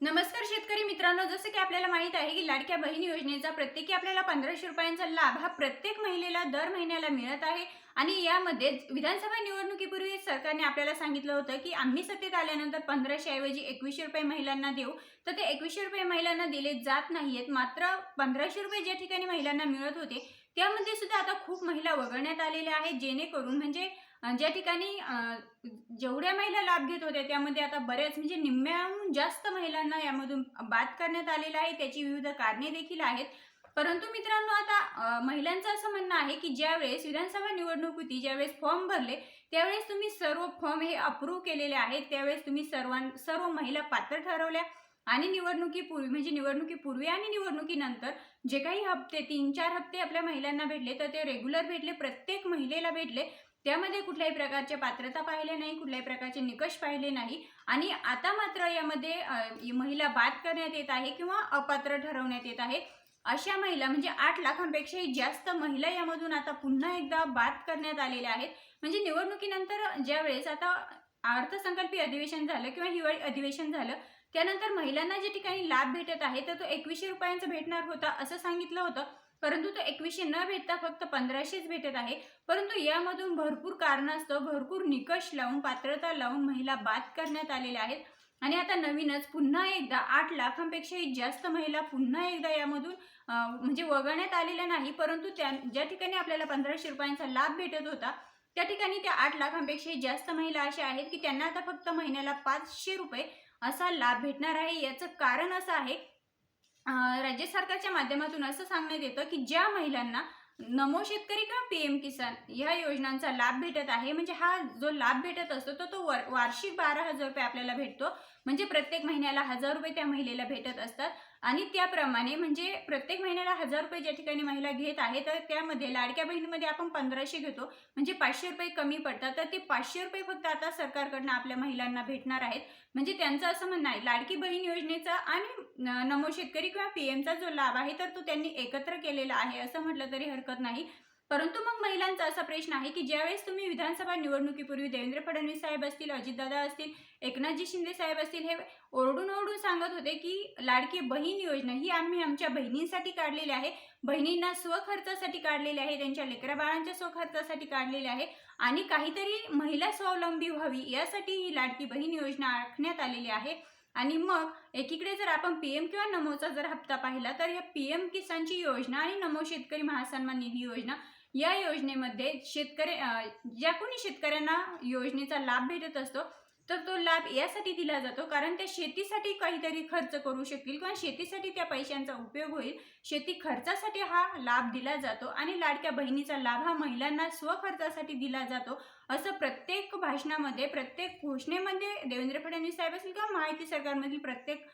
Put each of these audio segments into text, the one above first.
नमस्कार शेतकरी मित्रांनो जसं की आपल्याला माहीत आहे की लाडक्या बहीण योजनेचा प्रत्येकी आपल्याला पंधराशे रुपयांचा लाभ हा प्रत्येक महिलेला दर महिन्याला मिळत आहे. आणि यामध्ये विधानसभा निवडणुकीपूर्वी सरकारने आपल्याला सांगितलं होतं की आम्ही सत्तेत आल्यानंतर पंधराशे ऐवजी एकवीसशे रुपये महिलांना देऊ. तर ते एकवीसशे रुपये महिलांना दिले जात नाहीयेत मात्र पंधराशे रुपये ज्या ठिकाणी महिलांना मिळत होते त्यामध्ये सुद्धा आता खूप महिला वगळण्यात आलेल्या आहेत जेणेकरून म्हणजे ज्या ठिकाणी जेवढ्या महिला लाभ घेत होत्या त्यामध्ये आता बऱ्याच म्हणजे निम्म्याहून जास्त महिलांना यामधून बाद करण्यात आलेलं आहे. त्याची विविध कारणे देखील आहेत. परंतु मित्रांनो आता महिलांचं असं म्हणणं आहे की ज्यावेळेस विधानसभा निवडणूक होती ज्यावेळेस फॉर्म भरले त्यावेळेस तुम्ही सर्व फॉर्म हे अप्रूव्ह केलेले आहेत. त्यावेळेस तुम्ही सर्वां सर्व महिला पात्र ठरवल्या आणि निवडणुकीपूर्वी म्हणजे निवडणुकीपूर्वी आणि निवडणुकीनंतर जे काही हप्ते तीन चार हप्ते आपल्या महिलांना भेटले तर ते रेग्युलर भेटले प्रत्येक महिलेला भेटले. त्यामध्ये कुठल्याही प्रकारच्या पात्रता पाहिले नाही कुठल्याही प्रकारचे निकष पाहिले नाही. आणि आता मात्र यामध्ये महिला बाद करण्यात येत आहे किंवा अपात्र ठरवण्यात येत आहे. अशा महिला म्हणजे आठ लाखांपेक्षाही जास्त महिला यामधून आता पुन्हा एकदा बाद करण्यात आलेल्या आहेत. म्हणजे निवडणुकीनंतर ज्या वेळेस आता अर्थसंकल्पीय अधिवेशन झालं किंवा हिवाळी अधिवेशन झालं त्यानंतर महिलांना ज्या ठिकाणी लाभ भेटत आहे तर तो एकवीसशे रुपयांचा भेटणार होता असं सांगितलं होतं. परंतु तो एकवीसशे न भेटता फक्त पंधराशेच भेटत आहे. परंतु यामधून भरपूर कारणास्तव भरपूर निकष लावून पात्रता लावून महिला बाद करण्यात आलेल्या आहेत. आणि आता नवीनच पुन्हा एकदा आठ लाखांपेक्षाही जास्त महिला पुन्हा एकदा यामधून म्हणजे वगळण्यात आलेल्या नाही. परंतु त्या ज्या ठिकाणी आपल्याला पंधराशे रुपयांचा लाभ भेटत होता त्या ठिकाणी त्या आठ लाखांपेक्षाही जास्त महिला अशा आहेत की त्यांना आता फक्त महिन्याला पाचशे रुपये असा लाभ भेटणार आहे. याचं कारण असं आहे राज्य सरकारच्या माध्यमातून असं सांगण्यात येतं की ज्या महिलांना नमो शेतकरी किंवा पी एम किसान? ह्या योजनांचा लाभ भेटत आहे. म्हणजे हा जो लाभ भेटत असतो तो तो वर- वार्षिक बारा हजार रुपये आपल्याला भेटतो. म्हणजे प्रत्येक महिन्याला हजार रुपये त्या महिलेला भेटत असतात. आणि त्याप्रमाणे म्हणजे प्रत्येक महिन्याला हजार रुपये ज्या ठिकाणी महिला घेत आहे तर त्यामध्ये लाडक्या बहिणीमध्ये आपण पंधराशे घेतो. म्हणजे पाचशे रुपये कमी पडतात. तर ते पाचशे रुपये फक्त आता सरकारकडनं आपल्या महिलांना भेटणार आहेत. म्हणजे त्यांचं असं म्हणणं आहे लाडकी बहीण योजनेचा आणि नमो शेतकरी किंवा पी एमचा जो लाभ आहे तर तो त्यांनी एकत्र केलेला आहे असं म्हटलं तरी हरकत नाही. परंतु मग महिलांचा असा प्रश्न आहे की ज्यावेळेस तुम्ही विधानसभा निवडणुकीपूर्वी देवेंद्र फडणवीस साहेब असतील अजितदादा असतील एकनाथजी शिंदे साहेब असतील हे ओरडून ओरडून सांगत होते की लाडकी बहीण योजना ही आम्ही आमच्या बहिणींसाठी काढलेली आहे. बहिणींना स्वखर्चासाठी काढलेली आहे त्यांच्या लेकरा बाळांच्या स्वखर्चासाठी काढलेली आहे आणि काहीतरी महिला स्वावलंबी व्हावी यासाठी ही लाडकी बहीण योजना आखण्यात आलेली आहे. आणि मग एकीकडे जर आपण पी एम किंवा नमोचा जर हप्ता पाहिला तर या पी एम किसानची योजना आणि नमो शेतकरी महासन्मान निधी योजना या योजनेमध्ये शेतकरी ज्या कोणी शेतकऱ्यांना योजनेचा लाभ भेटत असतो तर तो लाभ यासाठी दिला जातो कारण त्या शेतीसाठी काहीतरी खर्च करू शकतील किंवा शेतीसाठी त्या पैशांचा उपयोग होईल. शेती खर्चासाठी हा लाभ दिला जातो आणि लाडक्या बहिणीचा लाभ हा महिलांना स्वखर्चासाठी दिला जातो. असं प्रत्येक भाषणामध्ये प्रत्येक घोषणेमध्ये देवेंद्र फडणवीस साहेब असेल किंवा माहिती सरकारमधील प्रत्येक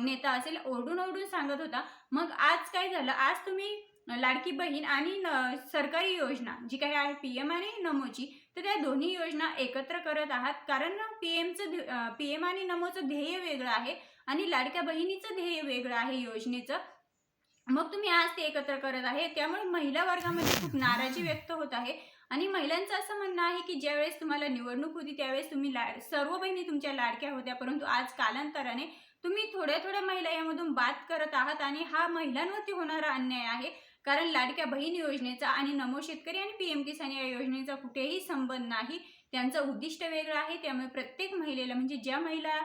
नेता असेल ओरडून ओरडून सांगत होता. मग आज काय झालं? आज तुम्ही लाडकी बहीण आणि न- सरकारी योजना जी काही आहे पी एम आणि नमोची तर त्या दोन्ही योजना एकत्र करत आहात. कारण पी एमचं पी एम आणि नमोचं ध्येय वेगळं आहे आणि लाडक्या बहिणीचं ध्येय वेगळं आहे योजनेचं. मग तुम्ही आज ते एकत्र करत आहे. त्यामुळे महिला वर्गामध्ये खूप नाराजी व्यक्त होत आहे. आणि महिलांचं असं म्हणणं आहे की ज्यावेळेस तुम्हाला निवडणूक होती त्यावेळेस तुम्ही ला सर्व बहिणी तुमच्या लाडक्या होत्या. परंतु आज कालांतराने तुम्ही थोड्या थोड्या महिला यामधून बाद करत आहात आणि हा महिलांवरती होणारा अन्याय आहे. कारण लाडक्या बहीण योजनेचा आणि नमो शेतकरी आणि पी एम किसान या योजनेचा कुठेही संबंध नाही. त्यांचं उद्दिष्ट वेगळं आहे. त्यामुळे प्रत्येक महिलेला म्हणजे ज्या महिला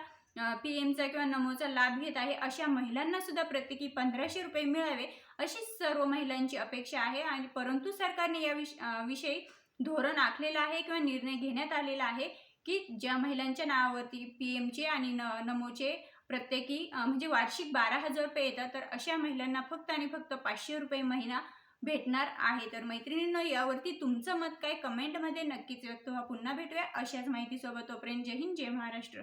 पी एमचा किंवा नमोचा लाभ घेत आहे अशा महिलांना सुद्धा प्रत्येकी पंधराशे रुपये मिळावे अशी सर्व महिलांची अपेक्षा आहे. आणि परंतु सरकारने या विष विषयी धोरण आखलेलं आहे किंवा निर्णय घेण्यात आलेला आहे की ज्या महिलांच्या नावावरती पी एमचे आणि न नमोचे प्रत्येकी म्हणजे वार्षिक बारा हजार रुपये येतात तर अशा महिलांना फक्त आणि फक्त पाचशे रुपये महिना भेटणार आहे. तर मैत्रिणींनो यावरती तुमचं मत काय? कमेंटमध्ये नक्कीच व्यक्त व्हा. पुन्हा भेटूया अशाच माहितीसोबत. तोपर्यंत जय हिंद जय महाराष्ट्र.